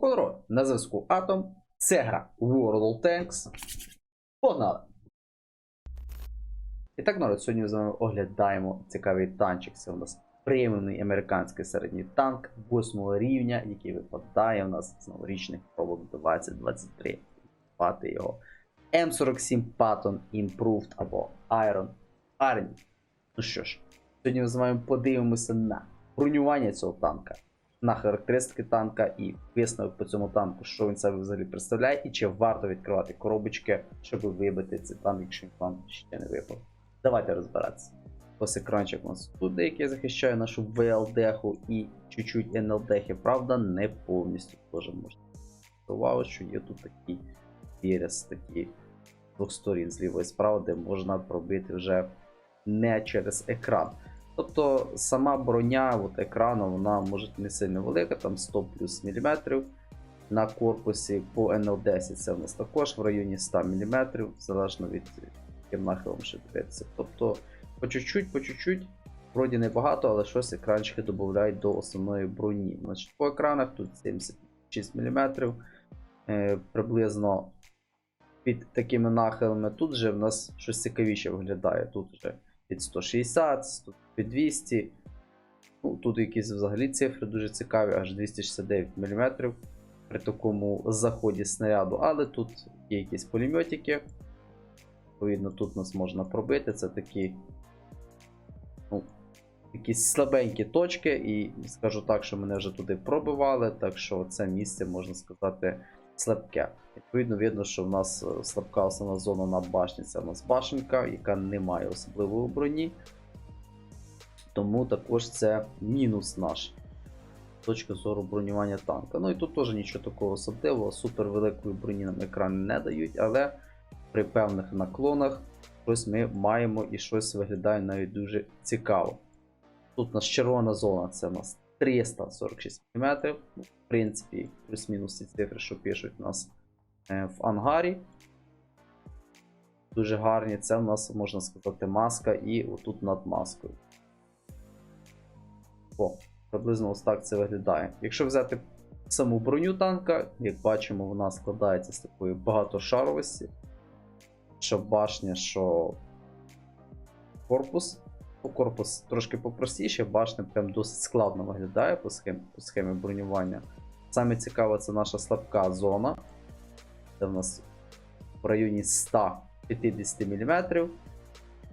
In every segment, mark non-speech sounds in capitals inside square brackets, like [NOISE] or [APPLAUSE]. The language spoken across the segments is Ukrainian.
По на зв'язку Атом. Це гра World of Tanks. Погнали! І так, народ, сьогодні з вами оглядаємо цікавий танчик. Це у нас преміумний американський середній танк 8 рівня, який випадає у нас з новорічних пробок 2023. Звати його М47 Patton Improved або Iron Army. Ну що ж, сьогодні ми з вами подивимося на бронювання цього танка, на характеристики танка і висновок по цьому танку, що він себе взагалі представляє, і чи варто відкривати коробочки, щоб вибити цей танк, якщо він вам ще не випав. Давайте розбиратися. Ось екранчик у нас тут, який захищає нашу VLD і чуть-чуть NLD, правда, не повністю теж можна. Увагу, що є тут такий вірес, такі двох сторін, зліва і справа, де можна пробити вже не через екран. Тобто сама броня от екрану вона може не сильно велика, там 100 плюс міліметрів. На корпусі по NL10 це в нас також в районі 100 мм, залежно від яким нахилом ще дивитися. Тобто по чуть-чуть, по чуть-чуть, вроді небагато, але щось екранчики додають до основної броні. Значить, По екранах тут 76 мм, е, приблизно під такими нахилами. Тут же в нас щось цікавіше виглядає. Тут вже під 160, під 200. Ну, тут якісь взагалі цифри дуже цікаві, аж 269 мм при такому заході снаряду. Але тут є якісь пулеметики. Відповідно, тут нас можна пробити. Це такі ну, якісь слабенькі точки, і скажу так, що мене вже туди пробивали, так що це місце, можна сказати, слабке. Відповідно, видно, що в нас е, слабка основна зона на башні. Це в нас башенка, яка не має особливої броні. Тому також це мінус наш. з Точки зору бронювання танка. Ну і тут теж нічого такого особливого, супер великої броні нам екрани не дають, але при певних наклонах щось ми маємо і щось виглядає навіть дуже цікаво. Тут у нас червона зона, це у нас 346 мм. В принципі, плюс-мінус ці цифри, що пишуть у нас е, в ангарі. Дуже гарні. Це у нас, можна сказати, маска і отут над маскою. О, приблизно ось так це виглядає. Якщо взяти саму броню танка, як бачимо, вона складається з такої багатошаровості. Що башня, що корпус. Корпус трошки попростіше, башня прям досить складно виглядає по схемі, по схемі бронювання. Саме цікаве, це наша слабка зона. Це в нас в районі 150 мм.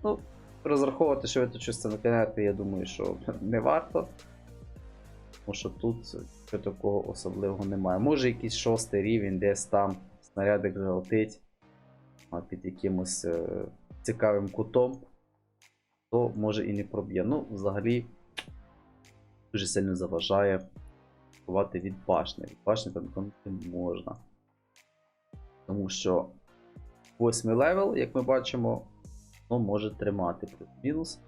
Ну, розраховувати, що ви тут щось це накинете, я думаю, що [LAUGHS] не варто. Тому що тут нічого такого особливого немає. Може якийсь шостий рівень, десь там снарядик залетить під якимось е, цікавим кутом, то може і не проб'є. Ну, взагалі, дуже сильно заважає ховати від башни. Від башни конти можна. Тому що восьмий левел, як ми бачимо, ну, може тримати плюс-мінус.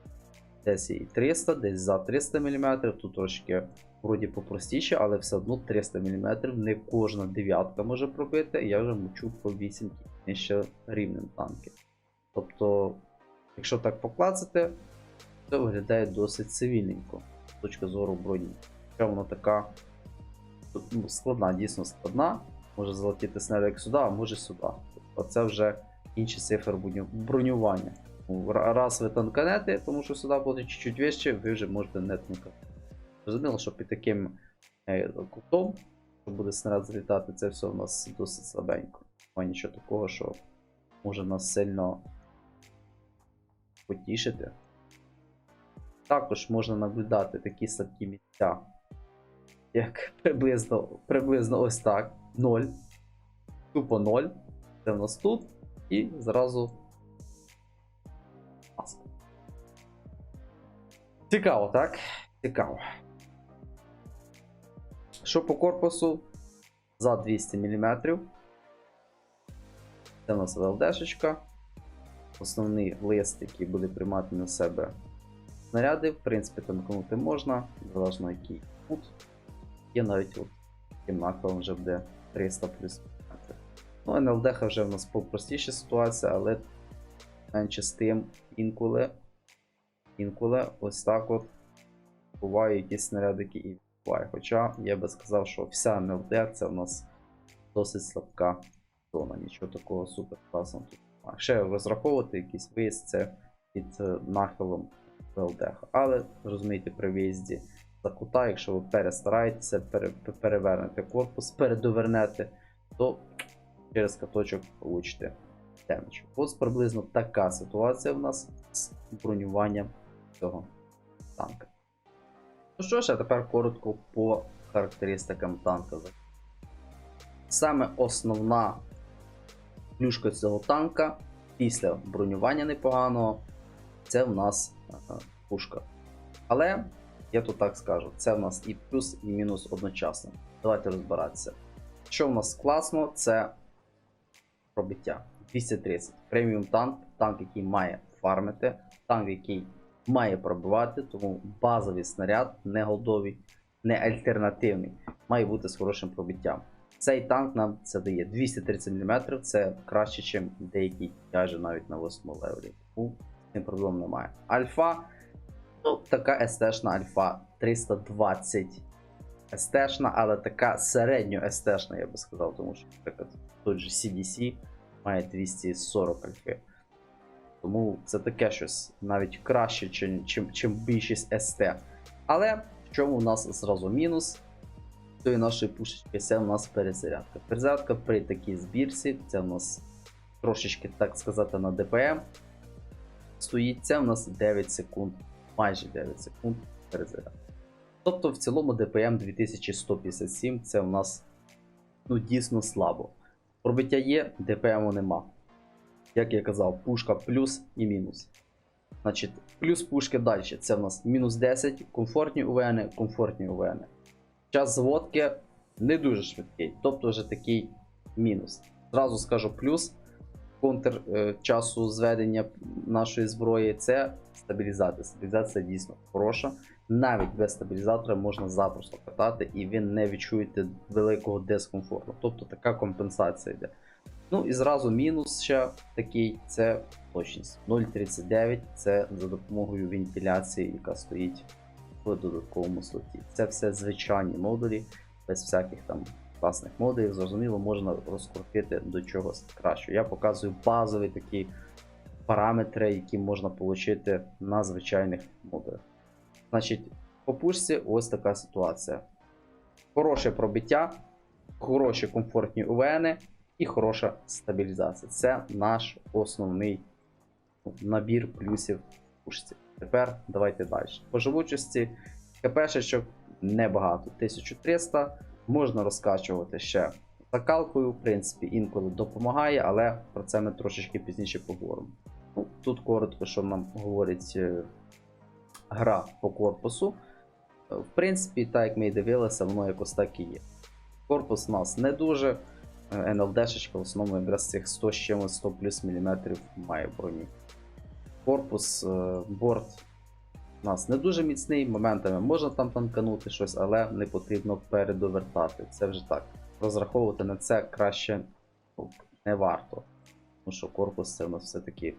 Десь і 300, десь за 300 мм. Тут трошки вроді попростіше, але все одно 300 мм. Не кожна дев'ятка може пробити. Я вже мучу по 8 нижче рівнем танки. Тобто, якщо так поклацати, то виглядає досить цивільненько з точки зору броні. Хоча вона така ну, складна, дійсно складна. Може залетіти снаряд сюди, а може сюди. Тобто це вже інші цифри бронювання. Ну, Раз ви танканете, тому що сюди буде чуть-чуть вище, ви вже можете не танкати. Зрозуміло, що під таким е, кутом, що буде снаряд залітати, це все у нас досить слабенько. Немає нічого такого, що може нас сильно потішити. Також можна наблюдати такі слабкі місця, як приблизно, приблизно ось так. 0. Тупо 0. Це в нас тут. І зразу. Цікаво, так? Цікаво. Що по корпусу? За 200 мм. Це у нас ВЛДшечка. Основний лист, який буде приймати на себе снаряди. В принципі, танкнути можна, залежно який кут. Є навіть от таким вже буде 300 плюс. Ну, НЛДХ вже в нас попростіша ситуація, але менше з тим інколи, інколи ось так от бувають якісь снарядики і буває. Хоча я би сказав, що вся НЛД це в нас досить слабка зона. Нічого такого супер класного тут. Ще розраховувати якийсь виїзд це під е, нахилом ВЛД. Але розумієте, при виїзді за кута, якщо ви перестараєтеся, пере, перевернете корпус, передовернете, то через каточок получите демедж. Ось приблизно така ситуація в нас з бронюванням цього танка. Ну що ж, а тепер коротко по характеристикам танка. Саме основна плюшка цього танка після бронювання непоганого це в нас пушка. Але я тут так скажу, це в нас і плюс, і мінус одночасно. Давайте розбиратися. Що в нас класно, це пробиття. 230. Преміум танк, танк, який має фармити, танк, який має пробивати, тому базовий снаряд, не голдовий, не альтернативний, має бути з хорошим пробиттям. Цей танк нам це дає 230 мм, це краще, ніж деякий тяже навіть на 8 левелі. Цим проблем немає. Альфа, ну, така СТшна альфа 320 СТшна, але така середньо СТшна, я би сказав, тому що, наприклад, тут же CDC має 240 альфи. Тому це таке щось навіть краще, чим, чим, чим більшість СТ. Але в чому у нас зразу мінус? Тої нашої пушечки це у нас перезарядка. Перезарядка при такій збірці, це у нас трошечки, так сказати, на ДПМ. Стоїть це у нас 9 секунд, майже 9 секунд перезарядки. Тобто в цілому DPM 2157 це у нас ну, дійсно слабо. Пробиття є, ДПМу нема. Як я казав, пушка плюс і мінус. Значить, плюс пушки далі. Це в нас мінус 10, комфортні УВН, комфортні УВН. Час зводки не дуже швидкий, тобто вже такий мінус. Зразу скажу плюс. Контр е, часу зведення нашої зброї це стабілізація. Стабілізація дійсно хороша. Навіть без стабілізатора можна запросто катати, і ви не відчуєте великого дискомфорту. Тобто така компенсація йде. Ну і зразу мінус ще такий це точність. 0,39 це за допомогою вентиляції, яка стоїть в додатковому слоті. Це все звичайні модулі, без всяких там класних модулів. Зрозуміло, можна розкрутити до чогось кращого. Я показую базові такі параметри, які можна отримати на звичайних модулях. Значить, по пушці ось така ситуація. Хороше пробиття, хороші комфортні УВН і хороша стабілізація. Це наш основний набір плюсів пушці. Тепер давайте далі. По живучості КПшечок небагато. 1300. Можна розкачувати ще закалкою, в принципі, інколи допомагає, але про це ми трошечки пізніше поговоримо. Ну, Тут коротко, що нам говорить е, гра по корпусу. Е, В принципі, так як ми і дивилися, воно якось так і є. Корпус у нас не дуже. Е, НЛДшечка в основному якраз цих 100 з чимось 100 плюс міліметрів має броні. Корпус, е, борт у нас не дуже міцний, моментами можна там танканути щось, але не потрібно передовертати. Це вже так. Розраховувати на це краще не варто. Тому що корпус це у нас все-таки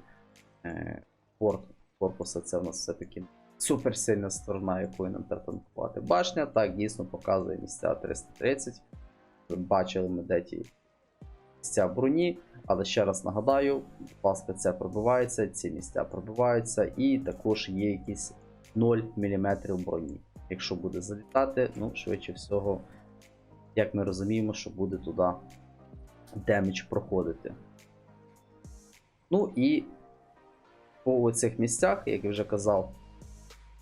е, борт корпуса це у нас все-таки суперсильна сторона, якою нам треба танкувати. Башня так дійсно показує місця 330. Бачили ми де ті місця броні, але ще раз нагадаю, ласка, це пробивається, ці місця пробиваються, і також є якісь 0 мм броні. Якщо буде залітати, ну, швидше всього, як ми розуміємо, що буде туди демедж проходити. Ну і по цих місцях, як я вже казав,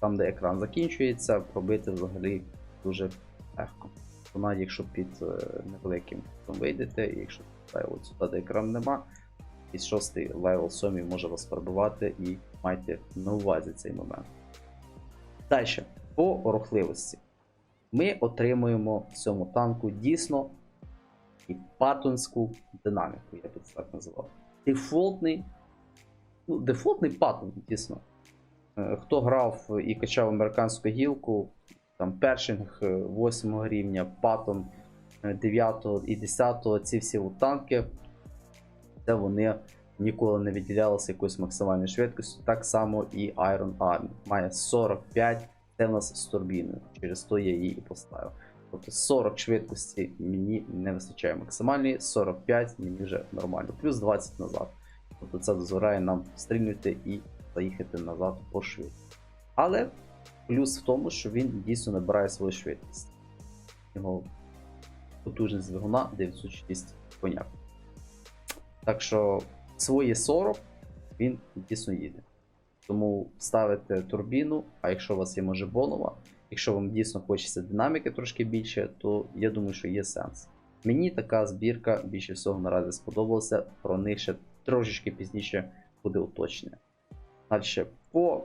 там, де екран закінчується, пробити взагалі дуже легко. Навіть якщо під е, невеликим вийдете, якщо от сюди екран нема, і 6 левел 7 може вас пробивати і майте на увазі цей момент. Далі, по рухливості. Ми отримуємо в цьому танку дійсно і паттонську динаміку, я б це так називав. Дефолтний, ну, дефолтний паттон, дійсно. Е, Хто грав і качав американську гілку, там першинг 8 рівня, паттон 9 і 10, ці всі танки, це вони ніколи не відділялися якоюсь максимальною швидкістю. Так само і Iron Army. Має 45 Це в нас з турбіною. Через то я її і поставив. Тобто 40 швидкості мені не вистачає максимальної, 45 мені вже нормально, плюс 20 назад. Тобто це дозволяє нам стрільнути і заїхати назад по швидкості. Але плюс в тому, що він дійсно набирає свою швидкість. Його потужність двигуна 906 коняк. Так що свої 40 він дійсно їде. Тому ставите турбіну, а якщо у вас є може бонова, якщо вам дійсно хочеться динаміки трошки більше, то я думаю, що є сенс. Мені така збірка більше всього наразі сподобалася, про них ще трошечки пізніше буде уточнення. Далі, по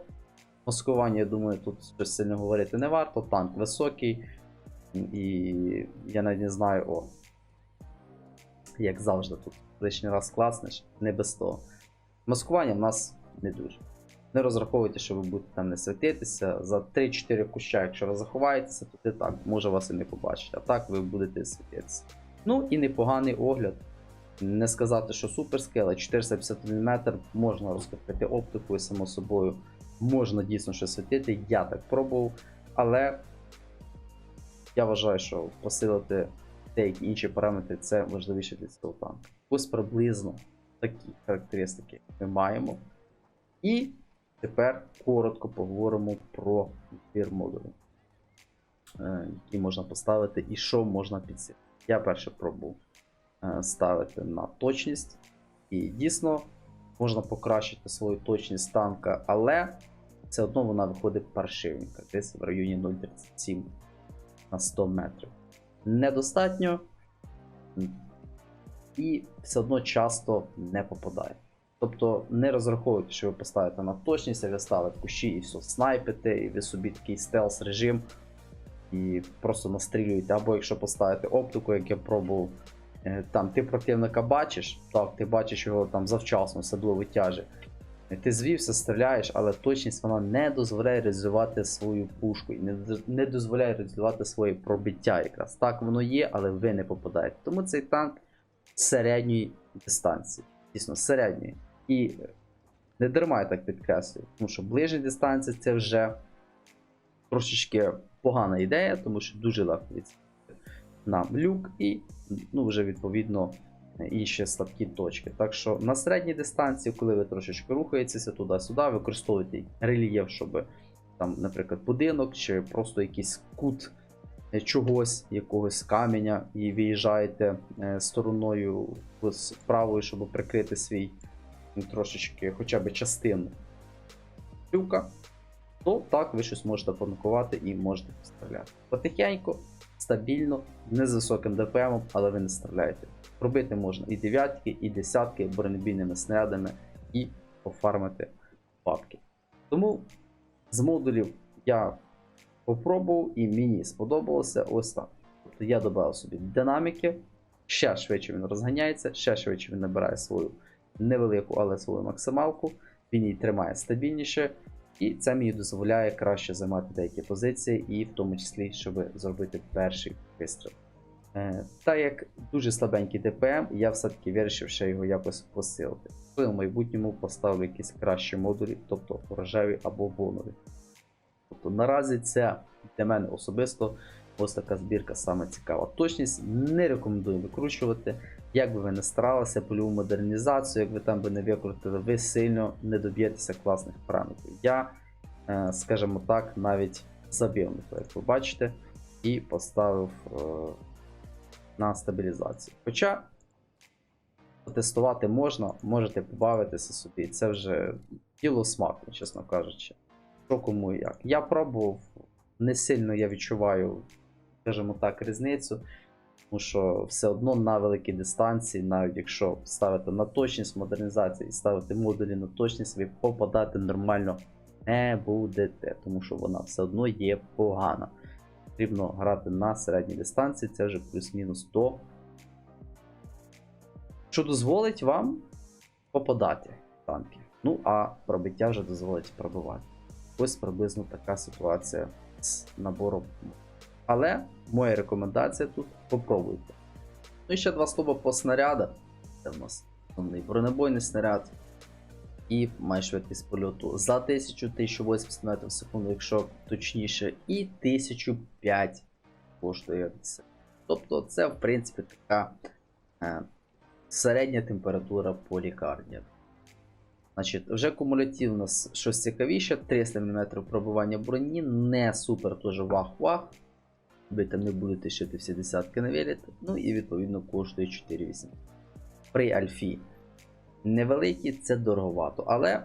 маскуванню, я думаю, тут щось сильно говорити не варто. Танк високий, і я навіть не знаю, о, як завжди, тут лишній раз класнеш, не без того. Маскування в нас не дуже. Не розраховуйте, що ви будете там не світитися. За 3-4 куща, якщо ви заховаєтеся, то ти так, може вас і не побачить. А так ви будете світитися. Ну і непоганий огляд. Не сказати, що суперський, але 450 мм можна розкріпити оптикою, само собою. Можна дійсно щось світити. Я так пробував. Але я вважаю, що посилити деякі інші параметри це важливіше для цього танку. Ось приблизно такі характеристики ми маємо. І тепер коротко поговоримо про відбір модулів, е, які можна поставити і що можна підсилити. Я перше пробував е, ставити на точність, і дійсно можна покращити свою точність танка, але все одно вона виходить паршивенька, десь в районі 0,37 на 100 метрів. Недостатньо і все одно часто не попадає. Тобто не розраховуйте, що ви поставите на точність, а ви ставите кущі і все снайпите, і ви собі такий стелс режим і просто настрілюєте. Або якщо поставити оптику, як я пробував, е, там ти противника бачиш, так, ти бачиш його там завчасно, садловий тяже. Ти звівся, стріляєш, але точність вона не дозволяє реалізувати свою пушку і не, дозволяє реалізувати своє пробиття якраз. Так воно є, але ви не попадаєте. Тому цей танк середньої дистанції. Дійсно, середньої. І не дарма я так підкреслюю, тому що ближня дистанція це вже трошечки погана ідея, тому що дуже легко відстрілити нам люк і ну, вже відповідно інші слабкі точки. Так що на середній дистанції, коли ви трошечки рухаєтеся туди-сюди, використовуйте рельєф, щоб там, наприклад, будинок чи просто якийсь кут чогось, якогось каменя, і виїжджаєте е, стороною правою, щоб прикрити свій ну, трошечки хоча б частину люка, то так ви щось можете понакувати і можете постріляти. Потихеньку, стабільно, не з високим ДПМом, але ви не стріляєте. Робити можна і дев'ятки, і десятки бронебійними снарядами, і пофармити папки. Тому з модулів я попробував і мені сподобалося ось так. Тобто я додав собі динаміки, ще швидше він розганяється, ще швидше він набирає свою невелику, але свою максималку. Він її тримає стабільніше, і це мені дозволяє краще займати деякі позиції, і в тому числі, щоб зробити перший вистріл. Е, Та як дуже слабенький ДПМ, я все-таки вирішив ще його якось посилити. В майбутньому поставив якісь кращі модулі, тобто рожеві або бонові. Тобто наразі це для мене особисто ось така збірка саме цікава. Точність не рекомендую викручувати. Як би ви не старалися, польову модернізацію, як ви там би не викрутили, ви сильно не доб'єтеся класних параметрів. Я, е, скажімо так, навіть забив на як ви бачите, і поставив е, на стабілізацію. Хоча потестувати можна, можете побавитися собі. Це вже діло смаку, чесно кажучи. Що кому і як. Я пробував, не сильно я відчуваю, скажімо так, різницю. Тому що все одно на великій дистанції, навіть якщо ставити на точність модернізації і ставити модулі на точність, ви попадати нормально не будете, тому що вона все одно є погана. Потрібно грати на середній дистанції, це вже плюс-мінус то, що дозволить вам попадати в танки. Ну, а пробиття вже дозволить пробивати. Ось приблизно така ситуація з набором. Але моя рекомендація тут попробуйте. Ну і ще два слова по снарядах. Це в нас основний бронебойний снаряд. І має швидкість польоту за 1000-1080 метрів в секунду, якщо точніше, і 1005 коштує це. Тобто це, в принципі, така е, середня температура по лікарні. Значить, вже кумулятив у нас щось цікавіше, 300 мм пробування броні, не супер теж вах-вах. Ви там не будете шити всі десятки на виліт. Ну і відповідно коштує 4,8. При Альфі невеликі, це дороговато. Але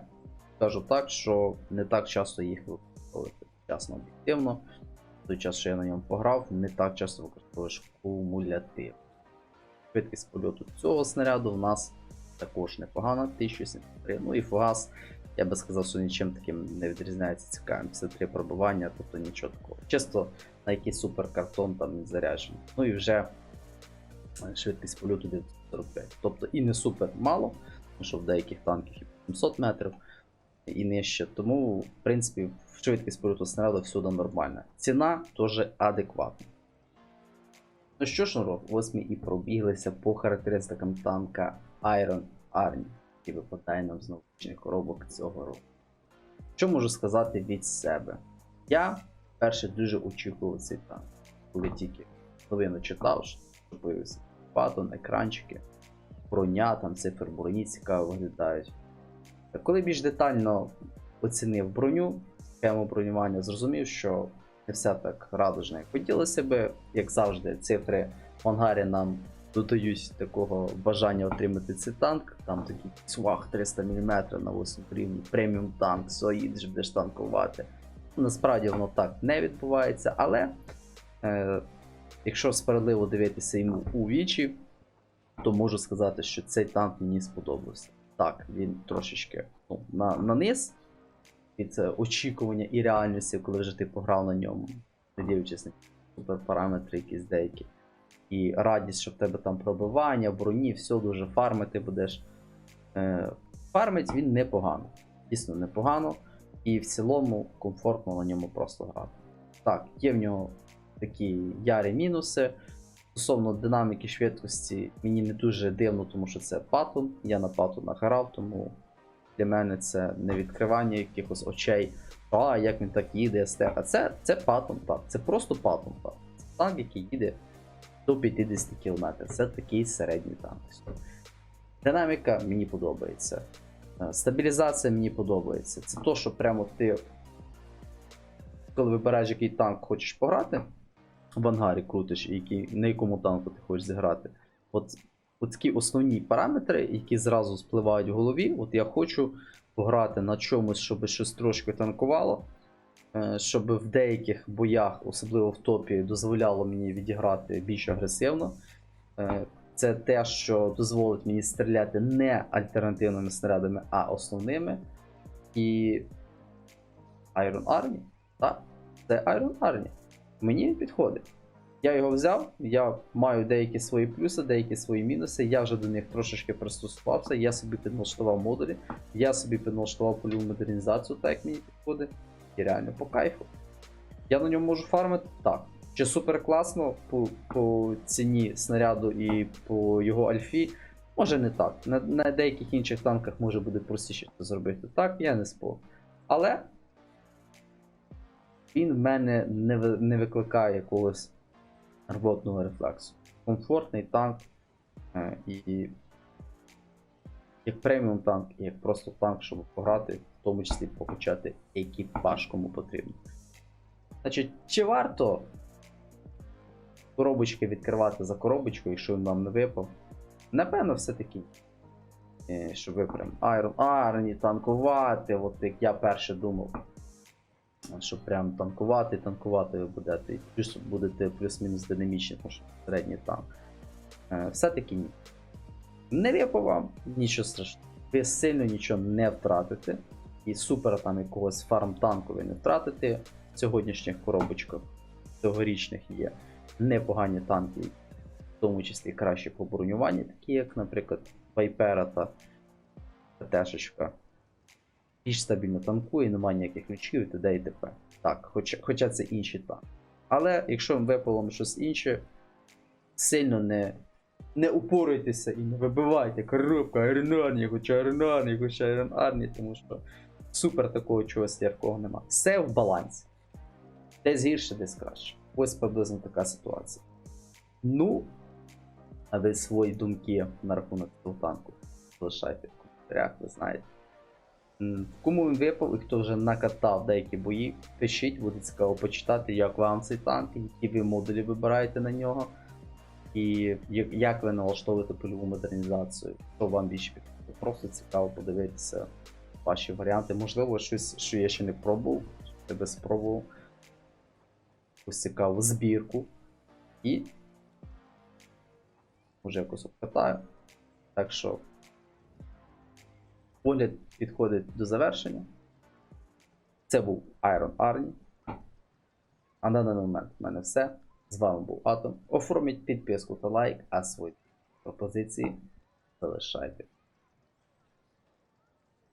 кажу так, що не так часто їх використовувати. Чесно, об'єктивно. Той час, що я на ньому пограв, не так часто використовуєш кумулятив. Швидкість польоту цього снаряду в нас також непогана, 1073. Ну і фугас, я би сказав, що нічим таким не відрізняється ЦК М53 пробивання, тобто нічого такого. Чисто на якийсь суперкартон там не заряджений. Ну і вже е, швидкість польоту 945. Тобто і не супер мало, що в деяких танках і 700 метрів і нижче. Тому, в принципі, в швидкість польоту снаряду всюди нормальна. Ціна теж адекватна. Ну що ж, народ, ось ми і пробіглися по характеристикам танка Iron Army, який випадає нам з научних коробок цього року. Що можу сказати від себе? Я перше дуже очікував цей танк, коли тільки половину читав, що появився патон, екранчики, броня, там цифр броні цікаво виглядають. Коли більш детально оцінив броню, схему бронювання, зрозумів, що не все так радужно, як хотілося би. Як завжди, цифри в ангарі нам додають такого бажання отримати цей танк. Там такий цвах 300 мм на 8 рівні, преміум танк, все, їдеш, будеш танкувати. Насправді воно так не відбувається, але е, якщо справедливо дивитися йому у вічі, то можу сказати, що цей танк мені сподобався. Так, він трошечки ну, на, на низ від е, очікування і реальності, коли вже ти пограв на ньому, не дивлячись на суперпараметри якісь деякі. І радість, що в тебе там пробивання, броні, все дуже фармити будеш. Е, фармить він непогано. Дійсно непогано. І в цілому комфортно на ньому просто грати. Так, є в нього такі ярі мінуси. Стосовно динаміки швидкості, мені не дуже дивно, тому що це патон. Я на патонах грав, тому для мене це не відкривання якихось очей. А, як він так їде, СТ. А це, це патон, так. Це просто патон, так. Це танк, який їде до 50 км. Це такий середній танк. Динаміка мені подобається. Е, Стабілізація мені подобається. Це то, що прямо ти, коли вибираєш, який танк хочеш пограти, в ангарі крутиш, і на якому танку ти хочеш зіграти. От, от такі основні параметри, які зразу спливають в голові. От я хочу пограти на чомусь, щоб щось трошки танкувало. е, Щоб в деяких боях, особливо в топі, дозволяло мені відіграти більш агресивно. Е, Це те, що дозволить мені стріляти не альтернативними снарядами, а основними. І Iron Army, так, це Iron Army. Мені підходить. Я його взяв, я маю деякі свої плюси, деякі свої мінуси. Я вже до них трошечки пристосувався. Я собі підналаштував модулі, я собі підналаштував польову модернізацію, так як мені підходить. І реально по кайфу. Я на ньому можу фармити? Так. Чи супер класно по, по ціні снаряду і по його альфі? Може не так. На, на деяких інших танках може буде простіше це зробити. Так, я не спорю. Але він в мене не, не викликає якогось рвотного рефлексу. Комфортний танк е, і як преміум танк, і як просто танк, щоб пограти, в тому числі покачати екіпаж, кому потрібно. Значить, чи варто коробочки відкривати за коробочкою, якщо він вам не випав? Напевно, все-таки. Е, Щоб ви прям Iron Army танкувати, от як я перше думав. Щоб прям танкувати, танкувати ви будете. І плюс будете плюс-мінус динамічні, тому що середній танк. Е, Все-таки ні. Не випав вам, нічого страшного. Ви сильно нічого не втратите. І супер там якогось фарм танку ви не втратите. В сьогоднішніх коробочках цьогорічних є непогані танки, в тому числі краще по бронюванні, такі як, наприклад, Вайпера та ТТшечка. Більш стабільно танкує, немає ніяких ключів і т.д. і т.п. Так, хоча, хоча це інші танки. Але якщо вам випало щось інше, сильно не не упорайтеся і не вибивайте коробка Iron хоча Iron хоча Iron тому що супер такого чогось яркого нема. Все в балансі. Десь гірше, десь краще. Ось приблизно така ситуація. Ну, а ви свої думки на рахунок цього танку залишайте в коментарях, ви знаєте. Кому він випав і хто вже накатав деякі бої, пишіть, буде цікаво почитати, як вам цей танк, які ви модулі вибираєте на нього, і як- ви налаштовуєте польову модернізацію, що вам більше підходить. Просто цікаво подивитися ваші варіанти. Можливо, щось, що я ще не пробував, що тебе спробував. Якусь цікаву збірку. І може якось обкатаю. Так що огляд підходить до завершення. Це був Iron Army. А на даний момент в мене все. З вами був Атом. Оформіть підписку та лайк, а свої пропозиції залишайте.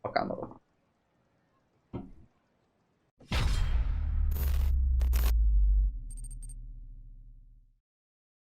Пока, народ.